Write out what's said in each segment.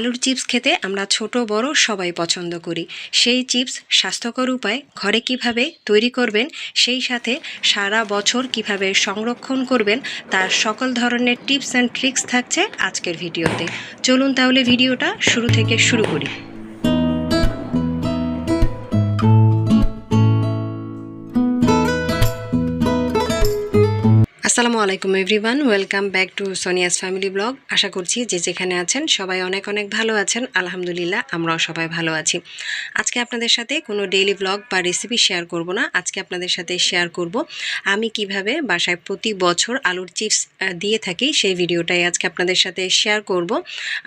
আলুর চিপস খেতে আমরা ছোট, বড় সবাই পছন্দ করি। সেই চিপস স্বাস্থ্যকর উপায়, ঘরে কীভাবে তৈরি করবেন, সেই সাথে সারা বছর কীভাবে সংরক্ষণ করবেন, তার সকল ধরনের টিপস অ্যান্ড ট্রিক্স থাকছে আজকের ভিডিওতে। চলুন তাহলে ভিডিওটা শুরু থেকে শুরু করি। আসসালামু আলাইকুম, everyone. Welcome back to Sonia's family blog. আশা করছি যে যেখানে আছেন সবাই অনেক অনেক ভালো আছেন। আলহামদুলিল্লাহ, আমরাও সবাই ভালো আছি। আজকে আপনাদের সাথে কোনো ডেইলি ব্লগ বা রেসিপি শেয়ার করব না। আজকে আপনাদের সাথে শেয়ার করব আমি কীভাবে বাসায় প্রতি বছর আলুর চিপস দিয়ে থাকি সেই ভিডিওটাই আজকে আপনাদের সাথে শেয়ার করব।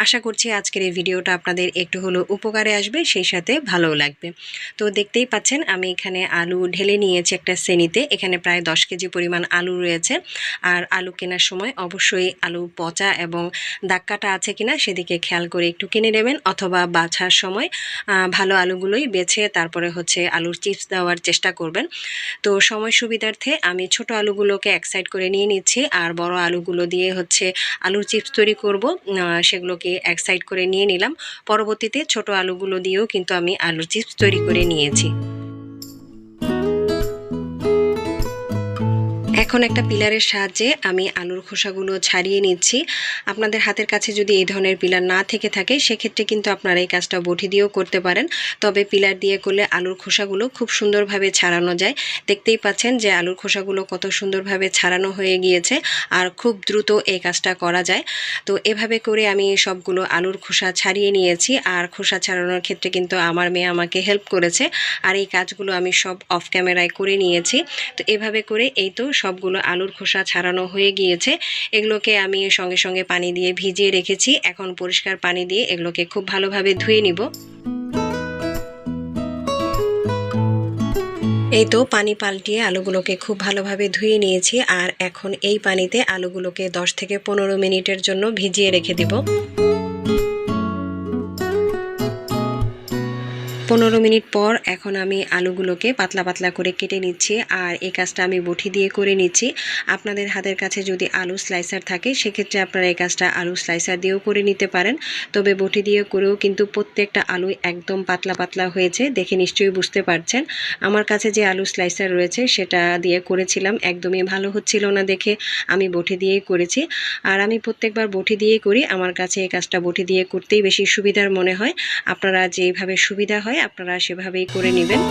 আশা করছি আজকের এই ভিডিওটা আপনাদের একটু হলেও উপকারে আসবে, সেই সাথে ভালোও লাগবে। তো দেখতেই পাচ্ছেন, আমি এখানে আলু ঢেলে নিয়েছি একটা শ্রেণীতে। এখানে প্রায় দশ কেজি পরিমাণ আলু রয়েছে। আর আলু কেনার সময় অবশ্যই আলু পচা এবং দাগ কাটা আছে কিনা সেদিকে খেয়াল করে একটু কিনে নেবেন অথবা বাছার সময় ভালো আলুগুলোই বেছে তারপরে হচ্ছে আলুর চিপস দেওয়ার চেষ্টা করবেন। তো সময় সুবিধার্থে আমি ছোট আলুগুলোকে এক সাইড করে নিয়ে নিচ্ছি আর বড় আলুগুলো দিয়ে হচ্ছে আলুর চিপস তৈরি করব। সেগুলোকে এক সাইড করে নিয়ে নিলাম। পরবর্তীতে ছোট আলুগুলো দিয়েও কিন্তু আমি আলুর চিপস তৈরি করে নিয়েছি। এখন একটা পিলারের সাহায্যে আমি আলুর খোসাগুলো ছাড়িয়ে নিচ্ছি। আপনাদের হাতের কাছে যদি এই ধরনের পিলার না থেকে থাকে, সেক্ষেত্রে কিন্তু আপনারা এই কাজটা বটি দিয়েও করতে পারেন। তবে পিলার দিয়ে করলে আলুর খোসাগুলো খুব সুন্দরভাবে ছাড়ানো যায়। দেখতেই পাচ্ছেন যে আলুর খোসাগুলো কত সুন্দরভাবে ছাড়ানো হয়ে গিয়েছে আর খুব দ্রুত এই কাজটা করা যায়। তো এভাবে করে আমি সবগুলো আলুর খোসা ছাড়িয়ে নিয়েছি আর খোসা ছাড়ানোর ক্ষেত্রে কিন্তু আমার মেয়ে আমাকে হেল্প করেছে। আর এই কাজগুলো আমি সব অফ ক্যামেরায় করে নিয়েছি। তো এভাবে করে এই তো সবগুলো আলুর খোসা ছাড়ানো হয়ে গিয়েছে। এগুলোকে আমি সঙ্গে সঙ্গে পানি দিয়ে ভিজিয়ে রেখেছি। এখন পরিষ্কার পানি দিয়ে এগুলোকে খুব ভালোভাবে ধুয়ে নিব। এই তো পানি পাল্টিয়ে আলুগুলোকে খুব ভালোভাবে ধুয়ে নিয়েছি আর এখন এই পানিতে আলুগুলোকে 10 থেকে পনেরো মিনিটের জন্য ভিজিয়ে রেখে দিব। পনেরো মিনিট পর এখন আমি আলুগুলোকে পাতলা পাতলা করে কেটে নিচ্ছি আর এই কাজটা আমি বটি দিয়ে করে নিচ্ছি। আপনাদের হাতের কাছে যদি আলু স্লাইসার থাকে, সেক্ষেত্রে আপনারা এই কাজটা আলু স্লাইসার দিয়েও করে নিতে পারেন। তবে বটি দিয়ে করেও কিন্তু প্রত্যেকটা আলু একদম পাতলা পাতলা হয়েছে, দেখে নিশ্চয়ই বুঝতে পারছেন। আমার কাছে যে আলু স্লাইসার রয়েছে, সেটা দিয়ে করেছিলাম, একদমই ভালো হচ্ছিল না দেখে আমি বটি দিয়েই করেছি। আর আমি প্রত্যেকবার বটি দিয়েই করি, আমার কাছে এই কাজটা বটি দিয়ে করতেই বেশি সুবিধার মনে হয়। আপনারা যেভাবে সুবিধা হয় আপনারা সেভাবেই করে নেবেন।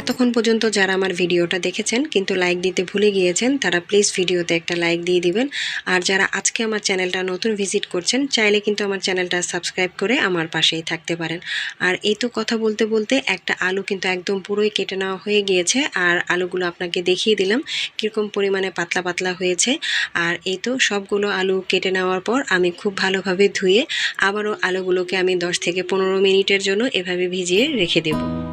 এতক্ষণ পর্যন্ত যারা আমার ভিডিওটা দেখেছেন কিন্তু লাইক দিতে ভুলে গিয়েছেন, তারা প্লিজ ভিডিওতে একটা লাইক দিয়ে দিবেন। আর যারা আজকে আমার চ্যানেলটা নতুন ভিজিট করছেন, চাইলে কিন্তু আমার চ্যানেলটা সাবস্ক্রাইব করে আমার পাশেই থাকতে পারেন। আর এই তো কথা বলতে বলতে একটা আলু কিন্তু একদম পুরোই কেটে নেওয়া হয়ে গিয়েছে, আর আলুগুলো আপনাকে দেখিয়ে দিলাম কীরকম পরিমাণে পাতলা পাতলা হয়েছে। আর এই তো সবগুলো আলু কেটে নেওয়ার পর আমি খুব ভালোভাবে ধুয়ে আবারও আলুগুলোকে আমি 10 থেকে পনেরো মিনিটের জন্য এভাবে ভিজিয়ে রেখে দেবো।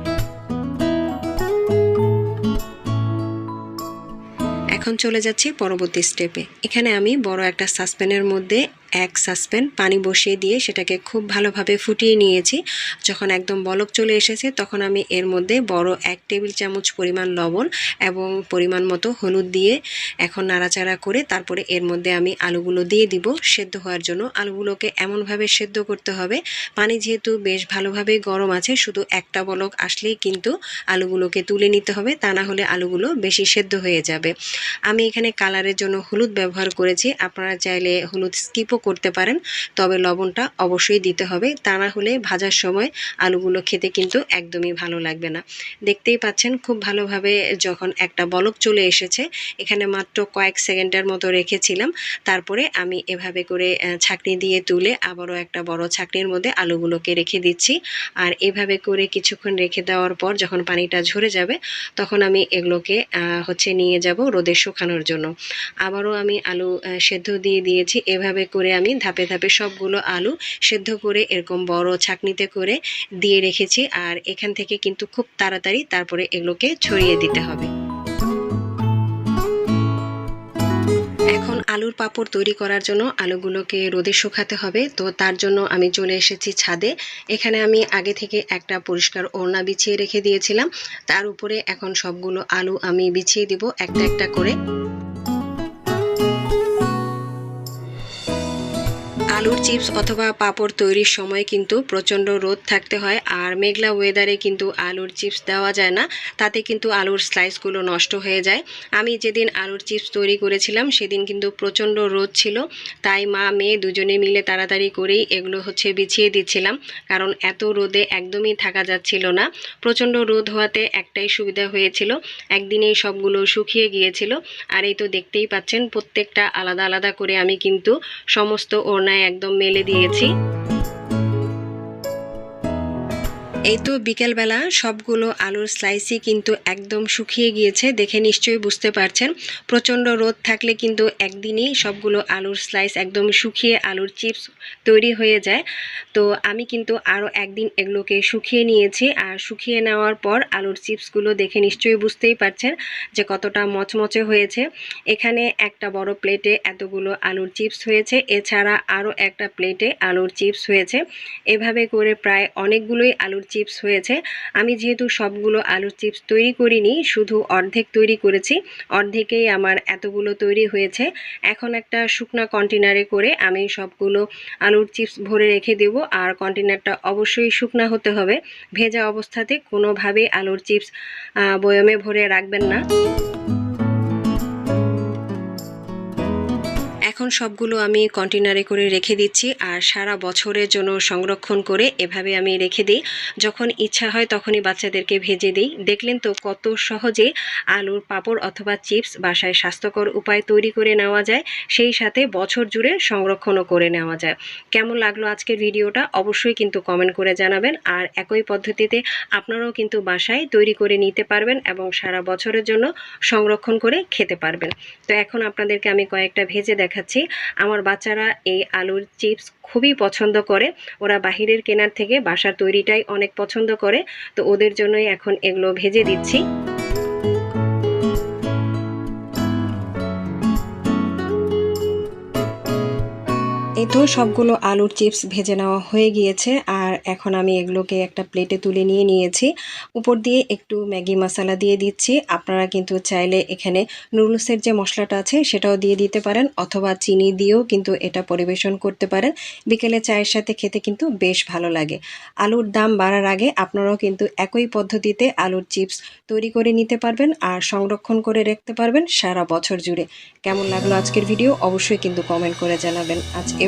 এখন চলে যাচ্ছি পরবর্তী স্টেপে এখানে আমি বড় একটা সাসপেনের মধ্যে এক সাসপেন পানি বসিয়ে দিয়ে সেটাকে খুব ভালোভাবে ফুটিয়ে নিয়েছি। যখন একদম বলক চলে এসেছে, তখন আমি এর মধ্যে বড় এক টেবিল চামচ পরিমাণ লবণ এবং পরিমাণ মতো হলুদ দিয়ে এখন নাড়াচাড়া করে তারপরে এর মধ্যে আমি আলুগুলো দিয়ে দিব। সেদ্ধ হওয়ার জন্য আলুগুলোকে এমনভাবে সেদ্ধ করতে হবে। পানি যেহেতু বেশ ভালোভাবে গরম আছে, শুধু একটা বলক আসলেই কিন্তু আলুগুলোকে তুলে নিতে হবে, তা না হলে আলুগুলো বেশি সেদ্ধ হয়ে যাবে। আমি এখানে কালারের জন্য হলুদ ব্যবহার করেছি। আপনারা চাইলে হলুদ স্কিপও করতে পারেন, তবে লবণটা অবশ্যই দিতে হবে। তা না হলে ভাজার সময় আলুগুলো খেতে কিন্তু একদমই ভালো লাগবে না। দেখতেই পাচ্ছেন খুব ভালোভাবে যখন একটা বলক চলে এসেছে, এখানে মাত্র কয়েক সেকেন্ডের মতো রেখেছিলাম। তারপরে আমি এভাবে করে ছাকনি দিয়ে তুলে আবারও একটা বড় ছাকনির মধ্যে আলুগুলোকে রেখে দিচ্ছি। আর এভাবে করে কিছুক্ষণ রেখে দেওয়ার পর যখন পানিটা ঝরে যাবে, তখন আমি এগুলোকে হচ্ছে নিয়ে যাব রোদে শুকানোর জন্য। আবারও আমি আলু সেদ্ধ দিয়ে দিয়েছি। এভাবে করে আমি ধাপে ধাপে সবগুলো আলু সেদ্ধ করে এরকম বড় ছাকনিতে করে দিয়ে রেখেছি আর এখান থেকে কিন্তু খুব তাড়াতাড়ি তারপরে এগুলোকে ছড়িয়ে দিতে হবে। এখন আলুর পাপড় তৈরি করার জন্য আলুগুলোকে রোদে শুকাতে হবে। তো তার জন্য আমি চলে এসেছি ছাদে। এখানে আমি আগে থেকে একটা পরিষ্কার ওড়না বিছিয়ে রেখে দিয়েছিলাম। তার উপরে এখন সবগুলো আলু আমি বিছিয়ে দিব একটা একটা করে। আলুর চিপস অথবা পাপড় তৈরির সময় কিন্তু প্রচণ্ড রোদ থাকতে হয় আর মেঘলা ওয়েদারে কিন্তু আলুর চিপস দেওয়া যায় না। তাতে কিন্তু আলুর স্লাইসগুলো নষ্ট হয়ে যায়। আমি যেদিন আলুর চিপস তৈরি করেছিলাম, সেদিন কিন্তু প্রচণ্ড রোদ ছিল। তাই মা, মেয়ে দুজনে মিলে তাড়াতাড়ি করেই এগুলো হচ্ছে বিছিয়ে দিচ্ছিলাম। কারণ এত রোদে একদমই থাকা যাচ্ছিল না। প্রচণ্ড রোদ হওয়াতে একটাই সুবিধা হয়েছিল, একদিনেই সবগুলো শুকিয়ে গিয়েছিল। আর এই তো দেখতেই পাচ্ছেন, প্রত্যেকটা আলাদা আলাদা করে আমি কিন্তু সমস্ত ওড়নায় একদম মেলে দিয়েছি। এই তো বিকেলবেলা সবগুলো আলুর স্লাইসই কিন্তু একদম শুকিয়ে গিয়েছে, দেখে নিশ্চয়ই বুঝতে পারছেন। প্রচণ্ড রোদ থাকলে কিন্তু একদিনই সবগুলো আলুর স্লাইস একদম শুকিয়ে আলুর চিপস তৈরি হয়ে যায়। তো আমি কিন্তু আরও একদিন এগুলোকে শুকিয়ে নিয়েছি আর শুকিয়ে নেওয়ার পর আলুর চিপসগুলো দেখে নিশ্চয়ই বুঝতেই পারছেন যে কতটা মচমচে হয়েছে। এখানে একটা বড় প্লেটে এতগুলো আলুর চিপস হয়েছে, এছাড়া আরও একটা প্লেটে আলুর চিপস হয়েছে। এভাবে করে প্রায় অনেকগুলোই আলুর চিপস হয়েছে। আমি যেহেতু সবগুলো আলুর চিপস তৈরি করিনি, শুধু অর্ধেক তৈরি করেছি। অর্ধেকেই আমার এতগুলো তৈরি হয়েছে। এখন একটা শুকনা কন্টেনারে করে আমি সবগুলো আলুর চিপস ভরে রেখে দেব। আর কন্টেনারটা অবশ্যই শুকনা হতে হবে। ভেজা অবস্থাতে কোনোভাবেই আলুর চিপস বয়মে ভরে রাখবেন না। এখন সবগুলো আমি কন্টেনারে করে রেখে দিচ্ছি আর সারা বছরের জন্য সংরক্ষণ করে এভাবে আমি রেখে দিই। যখন ইচ্ছা হয় তখনই বাচ্চাদেরকে ভেজে দিই। দেখলেন তো কত সহজে আলুর পাঁপড় অথবা চিপস বাসায় স্বাস্থ্যকর উপায় তৈরি করে নেওয়া যায়, সেই সাথে বছর জুড়ে সংরক্ষণও করে নেওয়া যায়। কেমন লাগল আজকের ভিডিওটা? অবশ্যই কিন্তু কমেন্ট করে জানাবেন। আর একই পদ্ধতিতে আপনারাও কিন্তু বাসায় তৈরি করে নিতে পারবেন এবং সারা বছরের জন্য সংরক্ষণ করে খেতে পারবেন। তো এখন আপনাদেরকে আমি কয়েকটা ভেজে দেখাচ্ছি। আমার বাচ্চারা এই আলুর চিপস খুবই পছন্দ করে। ওরা বাহিরের কেনার থেকে বাসার তৈরিটাই অনেক পছন্দ করে। তো ওদের জন্যই এখন এগুলো ভেজে দিচ্ছি। তো সবগুলো আলুর চিপস ভেজে নেওয়া হয়ে গিয়েছে, আর এখন আমি এগুলোকে একটা প্লেটে তুলে নিয়ে নিয়েছি। উপর দিয়ে একটু ম্যাগি মশলা দিয়ে দিচ্ছি। আপনারা কিন্তু চাইলে এখানে নুডলসের যে মশলাটা আছে সেটাও দিয়ে দিতে পারেন, অথবা চিনি দিয়েও কিন্তু এটা পরিবেশন করতে পারেন। বিকেলে চায়ের সাথে খেতে কিন্তু বেশ ভালো লাগে। আলুর দাম বাড়ার আগে আপনারাও কিন্তু একই পদ্ধতিতে আলুর চিপস তৈরি করে নিতে পারবেন আর সংরক্ষণ করে রাখতে পারবেন সারা বছর জুড়ে। কেমন লাগল আজকের ভিডিও অবশ্যই কিন্তু কমেন্ট করে জানাবেন। আজ এ